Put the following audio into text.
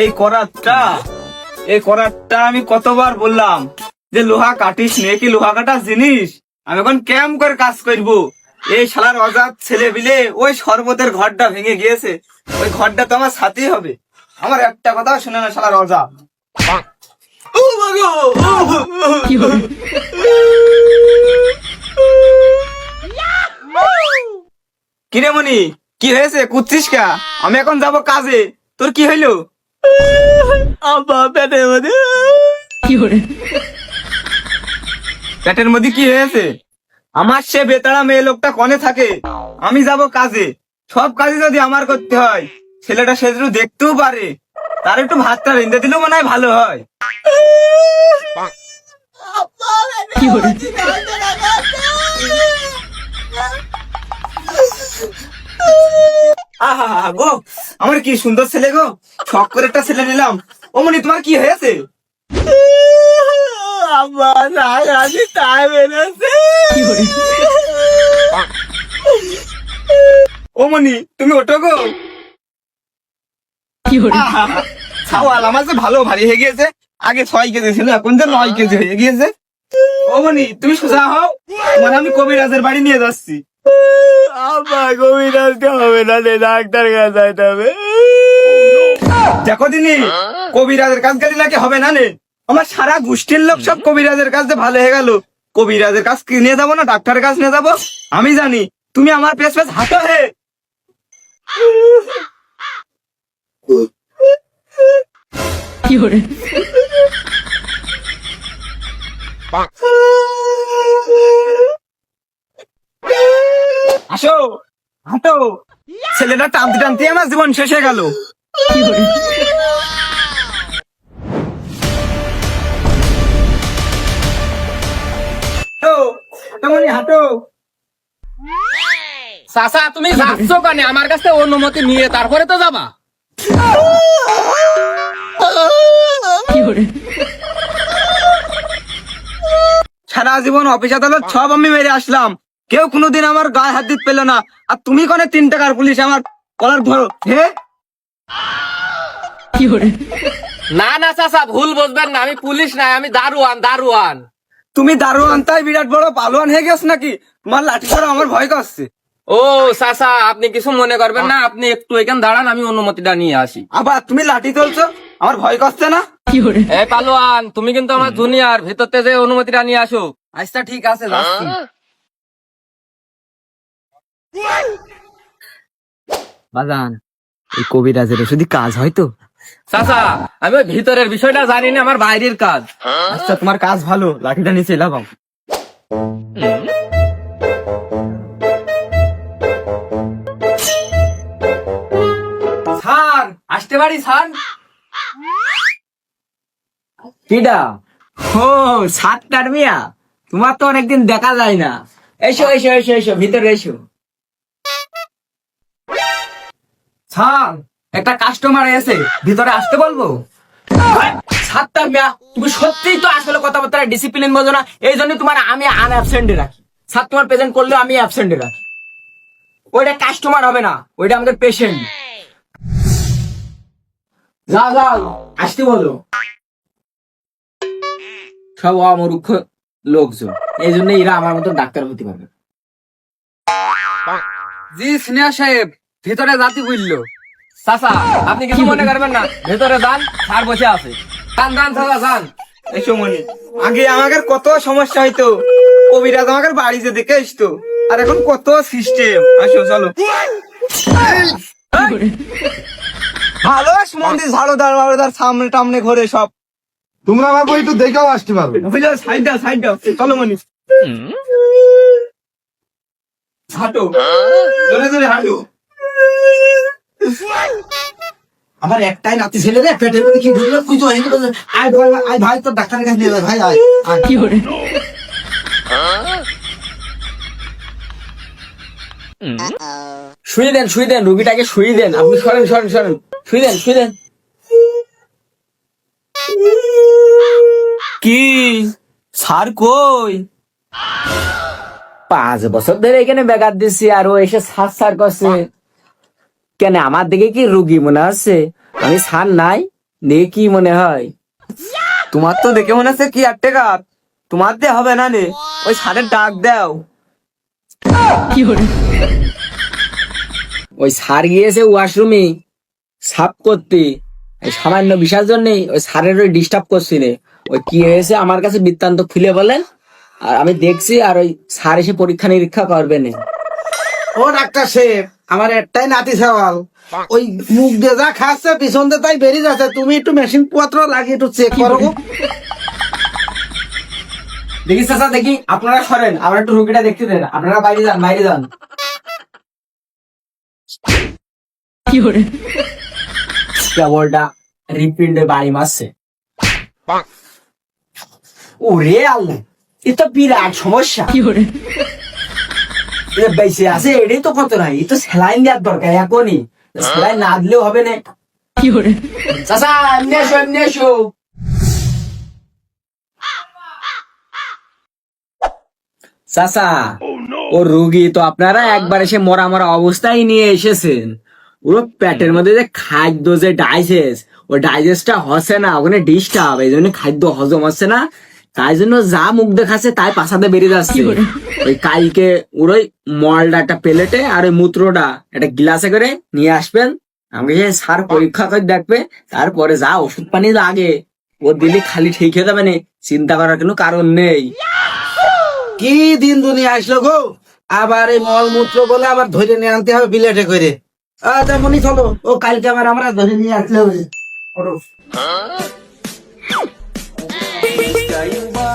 এই করাতটা এই করাতটা আমি কতবার বললাম যে লোহা কাটিস নে কি লোহা কাটা জিনিস? আমি এখন কেম করে কাজ করব? এই শালার অজাত ছেলে বিলে ওই শরবতের ঘরটা ভেঙে গিয়েছে। ওই ঘরটা তো আমার সাথেই হবে। আমার একটা কথা শুনে না শালার অজাত। কিরে মনি কি হয়েছে? কুচ্ছিস কা? আমি এখন যাব কাজে। তোর কি হইল? আব্বা পেটের মধ্যে। পেটের মধ্যে কি হয়েছে? আমার সে বেতাড়া মেয়ে লোকটা কনে থাকে? আমি যাব কাজে। সব কাজে যদি আমার করতে হয় ছেলেটা সেজন্য দেখতেও পারে। তার একটু ভাতটা রেঁধে দিলেও মনে হয় ভালো হয়। আহা গো আমার কি সুন্দর ছেলে গো? শখ করে একটা ছেলে নিলাম। ও মনি তোমার কি হয়েছে? আমার রাগানি তাই বেরোছে ও মনি তুমি ওঠো গো। আহা, ছাওয়াল আমার যে ভালো ভারী হয়ে গিয়েছে। আগে ছয় কেজি ছিল এখন যে নয় কেজি হয়ে গিয়েছে। ও মনি তুমি সোজা হও। মানে আমি কবিরাজের বাড়ি নিয়ে যাচ্ছি। আব্বা কবিরাজকে হবে না রে ডাক্তার কাছে যাইতে হবে। দেখো দিনি কবিরাজের কাজ গেলে নাকি হবে না নে? আমার সারা গোষ্ঠীর লোক সব কবিরাজের কাছে ভালো হয়ে গেল। কবিরাজের কাজ কি নিয়ে যাব না ডাক্তারের কাছে নিয়ে যাব আমি জানি তুমি আমার পেছ পেছ হাঁটো হে। আসো হাঁটো। ছেলেটা টানতে টানতে আমার জীবন শেষ হয়ে গেল। হাঁটো চাচা তুমি যাচ্ছ কেন? আমার কাছে অনুমতি নিয়ে তারপরে তো যাবা। সারা জীবন অফিস আদালত সব আমি মেরে আসলাম। কেউ কোনোদিন আমার গায়ে হাত দিতে পেল না। আর তুমি কোনে তিন টাকার পুলিশ আমার কলার ধরো হে? না না চাচা ভুল বুঝবেন না। আমি পুলিশ নাই আমি দারুয়ান দারুয়ান। তুমি দারোয়ান তাই বিরাট বড় পালোয়ান হয়ে গেছ নাকি? তোমার লাঠি ছাড়া আমার ভয় করছে। ও চাচা আপনি কিছু মনে করবেন না আপনি একটু এখানে দাঁড়ান আমি অনুমতিটা নিয়ে আসি। আবার তুমি লাঠি তুলছো? আমার ভয় করছে না? কি এই পালোয়ান তুমি কিন্তু আমার জুনিয়র ভিতরতে যে অনুমতিটা নিয়ে আসো। আচ্ছা ঠিক আছে যাচ্ছি। বাজান এই কবিরাজের ওষুধই কাজ হয় তো? চাচা আমি ওই ভিতরের বিষয়টা জানি না আমার বাইরের কাজ। আচ্ছা তোমার কাজ ভালো লাঠিটা নিচে লাগাও। স্যার আসতে পারি স্যার? কিডা? ও সাতটার মিয়া তোমার তো অনেকদিন দেখা যায় না। এসো এসো এসো এসো ভিতরে এসো। স্যার, একটা কাস্টমার এসে ভিতরে আসতে বলব? মিয়া, তুমি সত্যিই তো আসলে কথাবার্তা ডিসিপ্লিন বোঝো না, এই জন্য তোমার আমি আনঅ্যাবসেন্টে রাখি। সাত তোমার প্রেজেন্ট করলেও আমি অ্যাবসেন্টে রাখি। ওইটা কাস্টমার হবে না, ওইটা আমাদের পেশেন্ট যাও যাও, আসতে বলো। সব অমূর্খ লোকজন, এই জন্য এরা আমার মতো ডাক্তার হতে পারবে জি স্নেহা সাহেব ভিতরে জাতি বলল চাচা আপনি কিছু মনে করবেন না ভেতরে যান স্যার বসে আছে। যান যান চাচা যান। এসো মনে আগে আমাদের কত সমস্যা হইতো। কবিরাজ আমাদের বাড়িতে দেখে আসতো। আর এখন কত সিস্টেম আসো চলো। ভালো মন্দির ঝাড়ো দাঁড় মারো তার সামনে টামনে ঘরে সব। তোমরা আমার বই একটু দেখেও আসতে পারবে। বুঝলো সাইড দাও সাইড দাও। চলো মনি। হাঁটো। জোরে জোরে হাঁটো। আমার একটাই নাতি ছেলে রে পেটের মধ্যে কি ঢুকলো? আয় ভাই আয় ভাই তোর ডাক্তারের কাছে নিয়ে যা, ভাই আয় আয়। শুয়ে দেন শুয়ে দেন রুগীটাকে শুয়ে দেন। আপনি সরেন সরেন সরেন। শুয়ে দেন শুয়ে দেন। কি? স্যার কই? পাঁচ বছর ধরে এখানে বেকার দিচ্ছি আর ও এসে সার সার করছে। কেন আমার দিকে কি রুগী মনে হচ্ছে আমি সার নাই, দেখে কি মনে হয়? তোমার তো দেখে মনে হচ্ছে কি আর টেকা তোমার দিয়ে হবে না নে? ওই সারের ডাক দাও। ওই সার গিয়েছে ওয়াশরুমে সাফ করতে। এই সামান্য বিষয়ের জন্য ওই সারের ওই ডিস্টার্ব করছিলে ওই কি হয়েছে আমার কাছে বৃত্তান্ত খুলে বলেন। আর আমি দেখছি আর ওই সার এসে পরীক্ষা নিরীক্ষা করবে না। ও ডাক্তার সাহেব আমার একটাই নাতি সওয়াল। ওই মুখ দিয়ে যা খাচ্ছে পিছন দিয়ে তাই বেরিয়ে যাচ্ছে। তুমি একটু মেশিন পত্র লাগিয়ে একটু চেক করো। দেখি চাচা দেখি আপনারা সরেন আমার একটু রুগীটা দেখতে দেন। আপনারা বাইরে যান বাইরে যান। কেবলটা হৃৎপিণ্ডে বাড়ি মারছে। ওরে আল্লাহ এ তো বিরাট সমস্যা। এ বেঁচে আছে এটাই তো কত নাই। এ তো স্যালাইন দেওয়ার দরকার এখনই স্যালাইন না দিলেও হবে না। চাচা এমনি এসো এমনি এসো চাচা ও রুগী তো আপনারা একবার এসে মরা মরা অবস্থায় নিয়ে এসেছেন। পুরো পেটের মধ্যে যে খাদ্য যে ডাইজেস্ট ও ডাইজেস্টটা হচ্ছে না ওখানে ডিস্টার্ব এই জন্য খাদ্য হজম হচ্ছে না। তাই জন্য যা মুখ দেখাচ্ছে তাই পাশাতে বেরিয়ে যাচ্ছে। ওই কালকে ওর ওই মলটা একটা প্লেটে আর ওই মূত্রটা একটা গ্লাসে করে নিয়ে আসবেন। আমাকে সে সার পরীক্ষা করে দেখবে তারপরে যা ওষুধ পানি লাগে ও দিলে খালি ঠিক হয়ে যাবে না চিন্তা করার কোনো কারণ নেই। কি দিন দুনিয়া আসলো গো? আবার এই মলমূত্র বলে আবার ধরে নিয়ে আনতে হবে বিলেটে করে। আচ্ছা মনি চলো ও কালকে আবার আমরা ধরে নিয়ে আসলে হবে। ยังว่